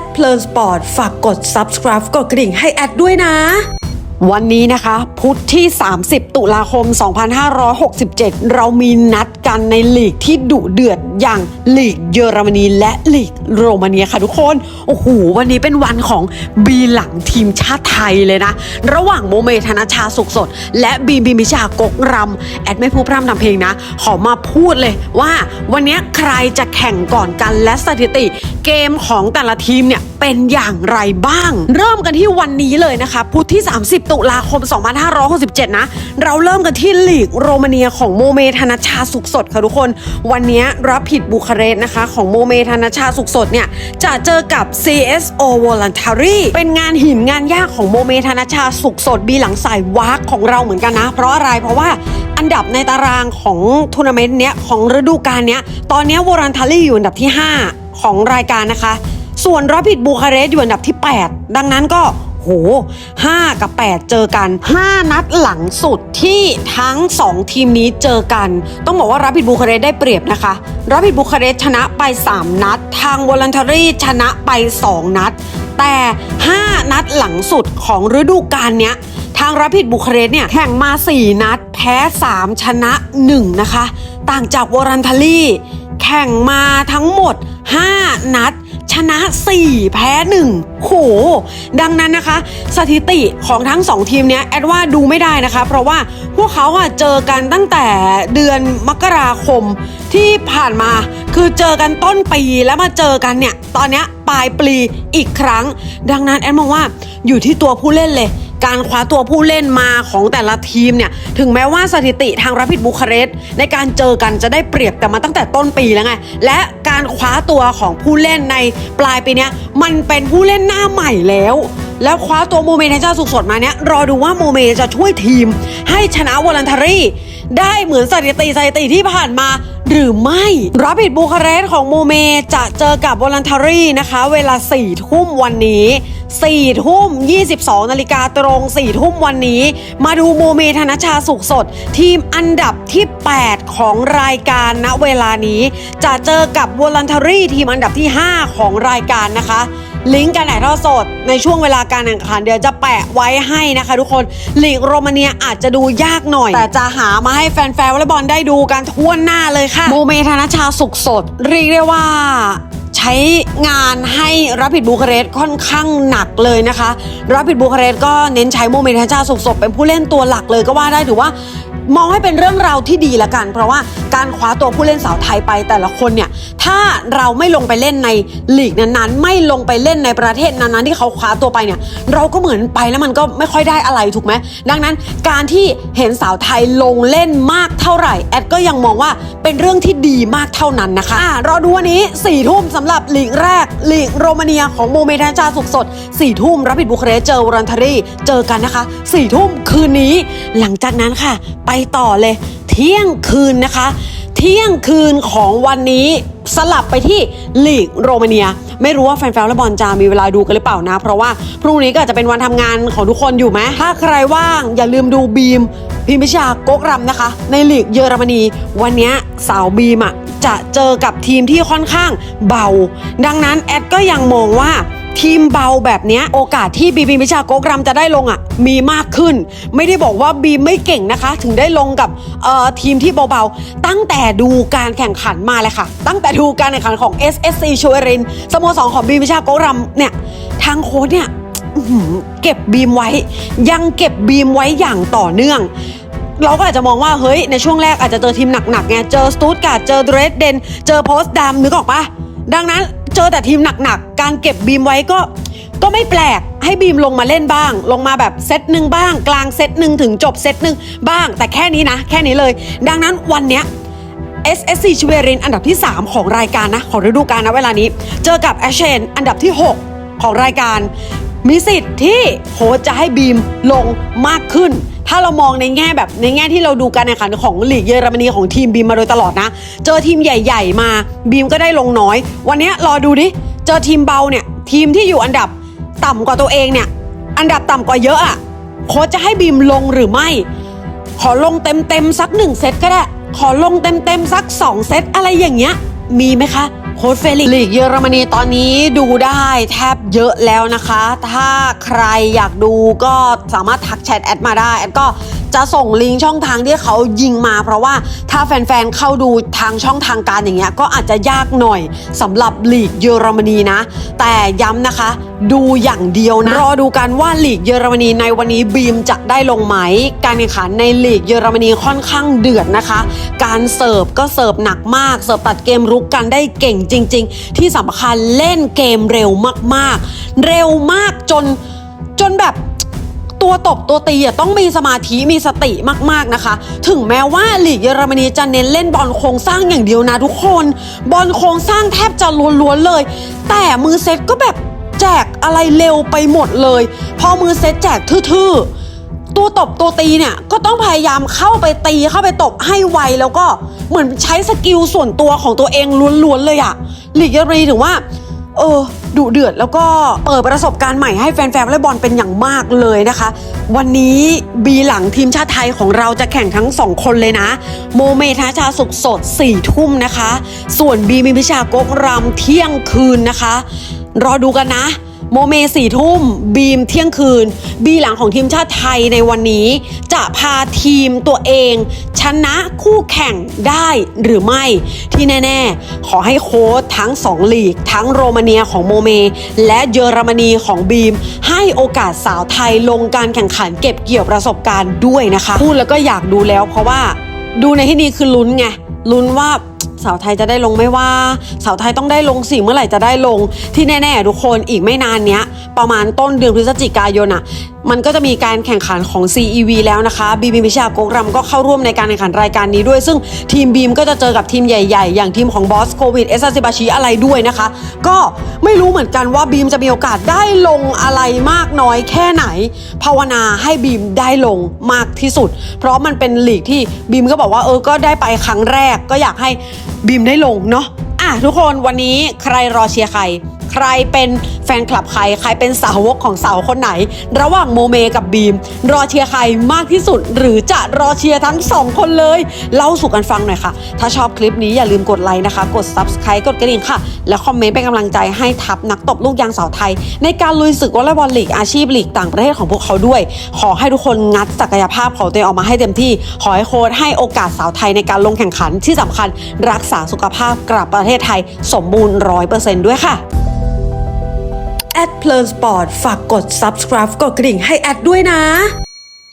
ดเพลินสปอร์ตฝากกด subscribe กดกระดิ่งให้แอดด้วยนะ วันนี้นะคะ พุธที่ 30 ตุลาคม 2567 เรามีนัดกันในลีกที่ดุเดือดอย่างลีกเยอรมนีและลีกโรมาเนียค่ะทุกคน โอ้โห วันนี้เป็นวันของบีหลังทีมชาติไทยเลยนะ ระหว่างโมเมธนชาสุขสด และบีมบิมบิชากกรำแอดไม่พูดพร่ำทำเพลงนะ ขอมาพูดเลยว่าวันนี้ใครจะแข่งก่อนกันและสถิติ เกมของแต่ละทีมเนี่ยเป็นอย่างไรบ้าง เริ่มกันที่วันนี้เลยนะคะ พุธที่ 30ตุลาคม 2567 นะ เราเริ่มกันที่ลีกโรมาเนียของโมเมธนชาสุขสดค่ะทุกคน วันนี้รับผิดบูคาเรสต์นะคะ ของโมเมธนชาสุขสดเนี่ย จะเจอกับ CSO Voluntary เป็นงานหินงานยากของโมเมธนชาสุขสดบีหลังสายวากของเราเหมือนกันนะ เพราะอะไรเพราะว่าอันดับในตารางของทัวร์นาเมนต์เนี้ยของฤดูกาลเนี้ยตอนนี้วอรันทารี่อยู่อันดับที่ 5 ของรายการนะคะ ส่วนรับผิดบูคาเรสต์อยู่อันดับที่ 8 ดังนั้นก็ โห 5 กับ 8 เจอกัน 5 นัดหลังสุดที่ทั้ง 2 ทีมนี้เจอกัน ต้องบอกว่ารับผิดบูคาเรสได้เปรียบนะคะรับผิดบูคาเรสชนะไป 3 นัด ทางวอลันทารีชนะไป 2 นัด แต่ 5 นัดหลังสุดของฤดูกาลเนี้ยทางรับผิดบุคเรสเนี่ยแข่งมา 4 นัด แพ้ 3 ชนะ 1 นะคะ ต่างจากวอรันทาลีแข่งมาทั้งหมด 5 นัด นะ 4 แพ้ 1 โห ดังนั้นนะคะ สถิติของทั้ง 2 ทีมเนี้ยแอดว่าดูไม่ได้นะคะ เพราะว่าพวกเขาอะเจอกันตั้งแต่เดือนมกราคมที่ผ่านมาคือเจอกันต้นปีแล้วมาเจอกันเนี่ย ตอนเนี้ยปลายปีอีกครั้ง ดังนั้นแอดมองว่าอยู่ที่ตัวผู้เล่นเลย การคว้าตัวผู้เล่นมาของแต่ละทีมเนี่ยถึงแม้ว่าสถิติทางรับผิดบุคาเรสต์ในการเจอกันจะได้เปรียบแต่มาตั้งแต่ต้นปีแล้วไงและการคว้าตัวของผู้เล่นในปลายปีเนี้ยมันเป็นผู้เล่นหน้าใหม่แล้ว แล้วคว้าตัวโมเมนต์เจ้าสุขสดมาเนี่ยรอดูว่าโมเมจะช่วยทีม ให้ชนะวอลันทารีได้เหมือนสถิติสถิติที่ผ่านมา หรือไม่รับผิดบูคาเรสต์ของโมเมจะเจอกับวอลันทารีนะคะ เวลา4ทุ่มวันนี้4ทุ่ม 22 นาฬิกาตรง 4 ทุ่มวันนี้ มาดูโมเมธนชาสุขสด ทีมอันดับที่ 8 ของรายการณเวลานี้ จะเจอกับวอลันทารีทีมอันดับที่ 5 ของรายการนะคะ ลิงก์การถ่ายทอดสดในช่วงเวลาการแข่งขันเดี๋ยวจะแปะไว้ให้นะคะ ทุกคนลีกโรมาเนียอาจจะดูยากหน่อย แต่จะหามาให้แฟนๆวอลเลย์บอลได้ดูกันทั่วหน้าเลยค่ะโมเมธนชาสุขสด เรียกได้ว่าใช้งานให้รับผิดบูคาเรสค่อนข้างหนักเลยนะคะรับผิดบูคาเรสก็เน้นใช้โมเมนต์ชาสุขสดเป็นผู้เล่นตัวหลักเลยก็ว่าได้ถือว่า มองให้เป็นเรื่องราวที่ดีละกัน เพราะว่าการคว้าตัวผู้เล่นสาวไทยไปแต่ละคนเนี่ยถ้าเราไม่ลงไปเล่นในลีกนั้นๆ ไม่ลงไปเล่นในประเทศนั้นๆที่เขาคว้าตัวไปเนี่ยเราก็เหมือนไปแล้วมันก็ไม่ค่อยได้อะไรถูกไหมดังนั้นการที่เห็นสาวไทยลงเล่นมากเท่าไหร่แอดก็ยังมองว่าเป็นเรื่องที่ดีมากเท่านั้นนะคะอะรอดูวันนี้4ี่ทุ่มสำหรับลีกแรกลีกโรมาเนียของโมเมทันจาสุกสด4ี่ทุ่มรับผิดบุคเรสต์เจอวอรันทารีเจอกันนะคะ4ี่ทุ่มคืนนี้ หลังจากนั้นค่ะ ไปต่อเลย เที่ยงคืนนะคะ เที่ยงคืนของวันนี้สลับไปที่ลีกโรมาเนีย ไม่รู้ว่าแฟนๆและบอลจะมีเวลาดูกันหรือเปล่านะ เพราะว่าพรุ่งนี้ก็อาจจะเป็นวันทำงานของทุกคนอยู่ไหมถ้าใครว่างอย่าลืมดูบีมพิมพิชาโกกรำนะคะ ในลีกเยอรมนี วันนี้สาวบีมอะจะเจอกับทีมที่ค่อนข้างเบา ดังนั้นแอดก็ยังมองว่า ทีมเบาแบบนี้โอกาสที่บีบีมิชาโกกรัมจะได้ลงอะมีมากขึ้น ไม่ได้บอกว่าบีไม่เก่งนะคะ ถึงได้ลงกับเอ่อทีมที่เบาๆ ตั้งแต่ดูการแข่งขันมาเลยค่ะ ตั้งแต่ดูการแข่งขันของ SSC ชเวรินสโมสรของบีมิชาโกกรัมเนี่ยทางโค้ชเนี่ยเก็บบีมไว้ ยังเก็บบีมไว้อย่างต่อเนื่องเราก็อาจจะมองว่าเฮ้ยในช่วงแรกอาจจะเจอทีมหนักๆไงเจอสตูตการ์ดเจอเดรสเดนเจอโพสต์ดามนึกออกปะดังนั้น เจอแต่ทีมหนักๆ การเก็บบีมไว้ก็ ก็ไม่แปลกให้บีมลงมาเล่นบ้าง ลงมาแบบเซตหนึ่งบ้าง กลางเซตหนึ่งถึงจบเซตหนึ่งบ้าง แต่แค่นี้นะ แค่นี้เลย ดังนั้นวันเนี้ย SSC ชเวรินอันดับที่ 3 ของรายการนะ ของฤดูกาลนะเวลานี้ เจอกับแอชเชนอันดับที่ 6 ของรายการ มีสิทธิ์ที่โค้ชจะให้บีมลงมากขึ้น ถ้าเรามองในแง่แบบในแง่ที่เราดูการแข่งขันของลีกเยอรมนีของทีมบีมมาโดยตลอดนะ เจอทีมใหญ่ ๆ มาบีมก็ได้ลงน้อย วันนี้รอดูดิเจอทีมเบาเนี่ยทีมที่อยู่อันดับต่ำกว่าตัวเองเนี่ยอันดับต่ำกว่าเยอะอะโค้ชจะให้บีมลงหรือไม่ ขอลงเต็มเต็มๆสักหนึ่งเซตก็ได้ขอลงเต็มเต็มๆสักสองเซตอะไรอย่างเงี้ยมีไหมคะ โค้ดเฟลิกซ์ลีกเยอรมนีตอนนี้ดูได้แทบเยอะแล้วนะคะ ถ้าใครอยากดูก็สามารถทักแชทแอดมาได้แอดก็ จะส่งลิงก์ช่องทางที่เขายิงมา เพราะว่าถ้าแฟนๆเข้าดูทางช่องทางการอย่างเงี้ยก็อาจจะยากหน่อยสำหรับลีกเยอรมนีนะ แต่ย้ำนะคะ ดูอย่างเดียวนะรอดูกันว่าลีกเยอรมนีในวันนี้บีมจะได้ลงไหม การแข่งขันในลีกเยอรมนีค่อนข้างเดือดนะคะ การเสิร์ฟก็เสิร์ฟหนักมากเสิร์ฟตัดเกมรุกกันได้เก่งจริง ๆ ที่สำคัญเล่นเกมเร็วมากๆ เร็วมากจนจนแบบ ตัวตบตัวตีต้องมีสมาธิมีสติมากๆนะคะ ถึงแม้ว่าลีกเยอรมนีจะเน้นเล่นบอลโครงสร้างอย่างเดียวนะทุกคนบอลโครงสร้างแทบจะล้วนๆเลย แต่มือเซตก็แบบแจกอะไรเร็วไปหมดเลย พอมือเซตแจกทื่อๆตัวตบตัวตีเนี่ยก็ต้องพยายามเข้าไปตีเข้าไปตบให้ไวแล้วก็เหมือนใช้สกิลส่วนตัวของตัวเองล้วนๆเลยอะลีกเยอรมนีถือว่า เออ ดุเดือดแล้วก็เปิดประสบการณ์ใหม่ให้แฟนๆวอลเลย์บอลเป็นอย่างมากเลยนะคะ วันนี้บีหลังทีมชาติไทยของเราจะแข่งทั้งสองคนเลยนะ โมเมทาชาสุกสด4ี่ทุ่มนะคะ ส่วนบีมีพิชากกรำเที่ยงคืนนะคะ รอดูกันนะ โมเมสี่ทุ่ม บีมเที่ยงคืน บีหลังของทีมชาติไทยในวันนี้ จะพาทีมตัวเอง ชนะคู่แข่งได้หรือไม่ ที่แน่ ๆ ขอให้โค้ชทั้งสองลีก ทั้งโรมาเนียของโมเม และเยอรมนีของบีม ให้โอกาสสาวไทยลงการแข่งขันเก็บเกี่ยวประสบการณ์ด้วยนะคะ พูดแล้วก็อยากดูแล้วเพราะว่าดูในที่นี้คือลุ้นไงลุ้นว่า สาวไทยจะได้ลงไม่ว่า สาวไทยต้องได้ลงสิเมื่อไหร่จะได้ลงที่แน่ ๆ ทุกคนอีกไม่นานเนี้ย ประมาณต้นเดือนพฤศจิกายนอะ มันก็จะมีการแข่งขันของ CEV แล้วนะคะบีบีมิชาโกรัมก็เข้าร่วมในการแข่งขันรายการนี้ด้วย ซึ่งทีมบีมก็จะเจอกับทีมใหญ่ๆ อย่างทีมของบอสโควิดเอสซิบาชิอะไรด้วยนะคะ ก็ไม่รู้เหมือนกันว่าบีมจะมีโอกาสได้ลงอะไรมากน้อยแค่ไหน ภาวนาให้บีมได้ลงมากที่สุด เพราะมันเป็นลีกที่บีมก็บอกว่าเออก็ได้ไปครั้งแรกก็อยากให้บีมได้ลงเนาะอะทุกคนวันนี้ใครรอเชียร์ใคร ใครเป็นแฟนคลับใคร ใครเป็นสาวกของสาวคนไหน ระหว่างโมเมกับบีม รอเชียร์ใครมากที่สุด หรือจะรอเชียร์ทั้งสองคนเลย เล่าสู่กันฟังหน่อยค่ะ ถ้าชอบคลิปนี้อย่าลืมกดไลค์นะคะ กด subscribe กดกระดิ่งค่ะ และคอมเมนต์เป็นกำลังใจให้ทัพนักตบลูกยางสาวไทย ในการลุยศึกวอลเลย์บอลลีกอาชีพลีกต่างประเทศของพวกเขาด้วย ขอให้ทุกคนงัดศักยภาพของตัวเองออกมาให้เต็มที่ ขอให้โค้ชให้โอกาสสาวไทยในการลงแข่งขันที่สำคัญ รักษาสุขภาพกลับประเทศไทยสมบูรณ์ร้อยเปอร์เซนต์ด้วยค่ะ แอดเพลินสปอร์ตฝากกด subscribe กดกระดิ่งให้แอดด้วยนะ